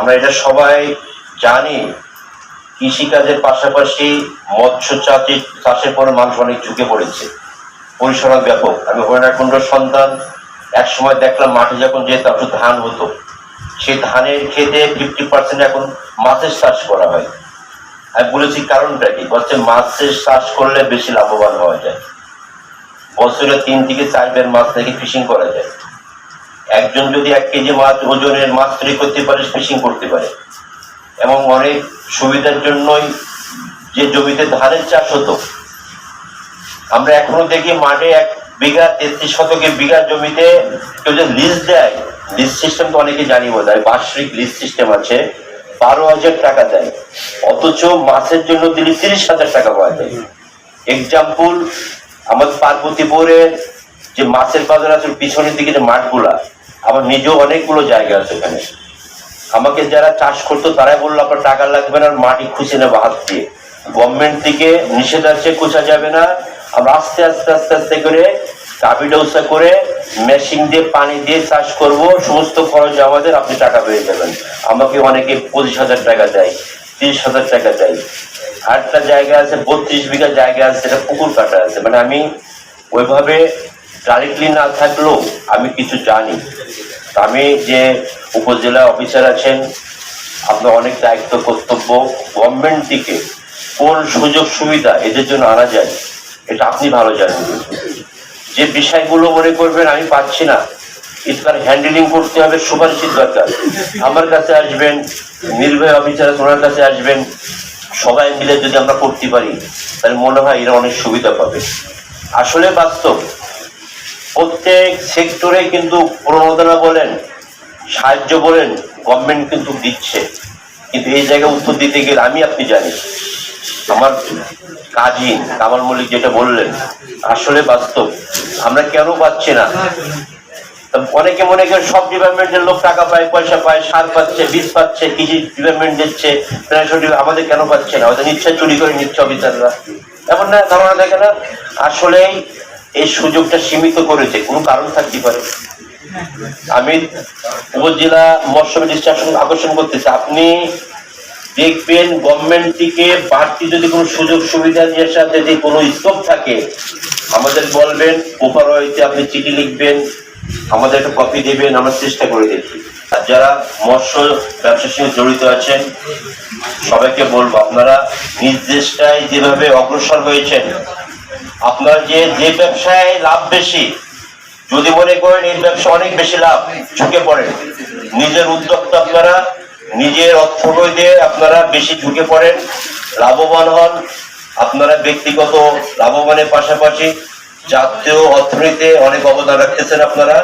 আমরা এটা সবাই জানি, কৃষিকাজের পাশাপাশি মৎস্য চাষে চাষের পরে মানুষ অনেক ঝুঁকে পড়েছে। পরিসরা ব্যাপক। আমি হরিণাকুণ্ডর সন্তান এক সময় দেখলাম মাঠে যখন যেতাম শুধু ধান হতো সেই ধানের খেতে ফিফটি পার্সেন্ট এখন মাছের চাষ করা হয়। আমি বলেছি, কারণটা কি? বলছে, মাছের চাষ করলে বেশি লাভবান হওয়া যায়। বছরে তিন থেকে চার বের মাছ থেকে ফিশিং করা যায়। একজন যদি এক কেজি মাছ ওজনের মাছ তৈরি করতে পারে ফিশিং করতে পারে। এবং অনেক সুবিধার জন্যই যে জমিতে ধানের চাষ হতো। আমরা এখনও দেখি মাঠে এক বিঘা, তেত্রিশ শতকে বিঘা জমিতে কেউ যে লিজ দেয়, লিজ সিস্টেম তো অনেকে জানি বোধ বার্ষিক লিজ সিস্টেম আছে, বারো হাজার টাকা দেয়। অথচ মাছের জন্য দিলে তিরিশ হাজার টাকা পাওয়া যায়। এক্সাম্পল আমাদের পার্বতীপুরের যে মাছের বাজার আছে পিছনের দিকে যে মাঠগুলা আমার নিজেও অনেকগুলো জায়গা আছে এখানে। আমাকে যারা চাষ করতো, তারাই বলল, আপনার টাকা লাগবে না মাটি খুঁজে নেব হাত দিয়ে। গভর্নমেন্ট থেকে নিষেধ আছে খোঁজা যাবে না। আমরা আস্তে আস্তে আস্তে আস্তে করে কাপি ডৌসা করে মেশিন দিয়ে পানি দিয়ে চাষ করব। সমস্ত খরচ আমাদের, আপনি টাকা পেয়ে যাবেন। আমাকে অনেকে পঁচিশ হাজার টাকা দেয়, তিরিশ হাজার টাকা দেয়। আটটা জায়গা আছে, বত্রিশ বিঘা জায়গা আছে সেটা পুকুর কাটা আছে। মানে আমি ওইভাবে ডাইরেক্টলি না থাকলেও আমি কিছু জানি। আমি যে উপজেলা অফিসার আছেন, আপনার অনেক দায়িত্ব, কর্তব্য গভর্নমেন্ট থেকে কোন সুযোগ সুবিধা এদের জন্য আনা যায়, এটা আপনি ভালো জানেন। যে বিষয়গুলো মনে করবেন আমি পাচ্ছি না ইসকার হ্যান্ডেলিং করতে হবে, সুপারিশের দরকার। আমার কাছে আসবেন নির্ভয় অফিসার ওনার কাছে আসবেন, সবাই মিলে যদি আমরা করতে পারি, তাহলে মনে হয় এরা অনেক সুবিধা পাবে। আসলে বাস্তব প্রত্যেক সেক্টরে কিন্তু প্রণোদনা বলেন, সাহায্য বলেন গভর্নমেন্ট কিন্তু দিচ্ছে। কিন্তু এই জায়গায় উত্তর দিতে গেলে আমি আপনি জানি, আমার কাজী, কামাল মল্লিক যেটা বললেন, আসলে বাস্তব। আমরা কেন পাচ্ছি না? অনেকে মনে করেন সব ডিপার্টমেন্টের লোক টাকা পায়, পয়সা পায়, সার পাচ্ছে, বীজ পাচ্ছে, কৃষি ডিপার্টমেন্ট দিচ্ছে আমাদের কেন পাচ্ছে না? ওদের নিশ্চয় চুরি করে নিচ্ছে অফিসাররা। এমন না, ধারণা দেখে না। আসলেই এই সুযোগটা সীমিত করেছে, কোনো কারণ থাকতে পারে। আমি উপজেলা মৎস্য রেজিস্ট্রেশন আকর্ষণ করতেছি, আপনি দেখবেন গভর্নমেন্ট থেকে বাড়তি যদি কোনো সুযোগ সুবিধা দিয়ে সাথে যদি কোনো স্কোপ থাকে, আমাদের বলবেন ওপার হইতে আপনি চিঠি লিখবেন, আমাদের একটা কপি দেবেন, আমরা চেষ্টা করে দেখি। আর যারা মৎস্য ব্যবসার সঙ্গে জড়িত আছেন, সবাইকে বলব, আপনারা নিজ দেশটায় যেভাবে অগ্রসর হয়েছেন আপনার যে যে ব্যবসায় লাভ বেশি, যদি মনে করেন এই ব্যবসা অনেক বেশি লাভ, ঝুঁকে পড়েন নিজের উদ্যোক্তা আপনারা, নিজের অর্থ দিয়ে আপনারা বেশি ঝুঁকে পড়েন, লাভবান হন। আপনারা ব্যক্তিগত লাভবানের পাশাপাশি জাতীয় অর্থনীতিতে অনেক অবদান রাখতেছেন আপনারা।